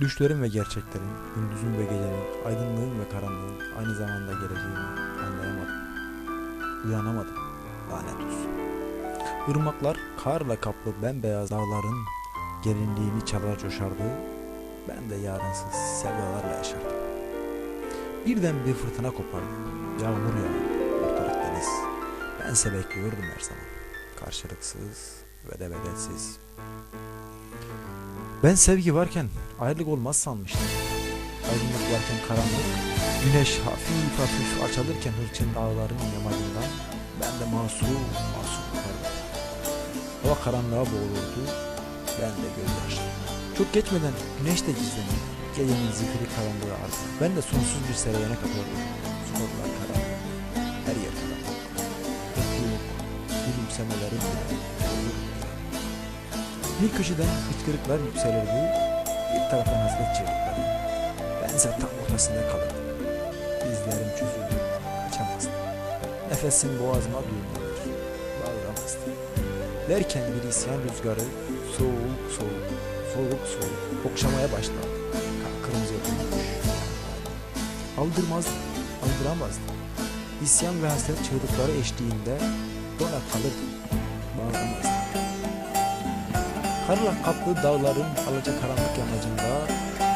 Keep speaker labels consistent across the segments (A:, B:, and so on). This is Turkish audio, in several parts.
A: Düşlerin ve gerçeklerin, gündüzün ve gecenin, aydınlığın ve karanlığın aynı zamanda geleceğini anlayamadım. Uyanamadım. Lanet olsun. Irmaklar karla kaplı bembeyaz dağların gelinliğini çalar coşardı. Ben de yarınsız sevdalarla yaşardım. Birden bir fırtına kopardı. Yağmur yağardı. Ortalık deniz. Bense bekliyordum her zaman. Karşılıksız ve de bedelsiz. Ben sevgi varken ayrılık olmaz sanmıştım. Aydınlık varken karanlık, güneş hafif hafif açılırken hırçın dağların yamacından ben de masum masum bakardım. Hava karanlığa boğulurdu, ben de gözyaşlarım. Çok geçmeden güneş de gizlendi. Gecenin zifiri karanlığı arttı. Ben de sonsuz bir serüvene kapıldım. Sokaklar karanlık, her yer karanlık. Öpüyorum, gülümsemelerim bile. Bir köşeden hıçkırıklar yükselirdi, bir taraftan hasret çığlıkları. Tam ortasında kalırdım. Dizlerim çözüldü, kaçamazdım. Nefesim boğazıma düğümlenir, bağıramazdım. Derken bir isyan rüzgarı soğuk soğuk, soğuk soğuk okşamaya başladı. Kan kırmızıya dönmüş. Aldırmazdım, aldıramazdım. İsyan ve hasret çığlıkları eşliğinde dona kalırdım. Karla kaplı dağların alaca karanlık yamacında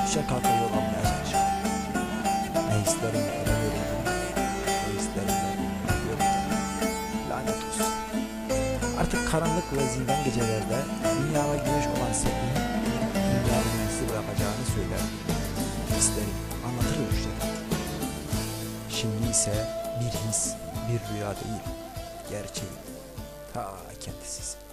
A: düşe kalka yol almaya çalışırdım. Ne hislerimle ele verirdim, ne hislerimle verirdim. Lanet olsun. Artık karanlık ve zindan gecelerde dünyama güneş olan sevginin dünyayı güneşsiz bırakacağını söylerdim. Hislerim, anlatır düşlerim. Şimdi ise bir his, bir rüya değil, gerçeğim. Ta kendisiz.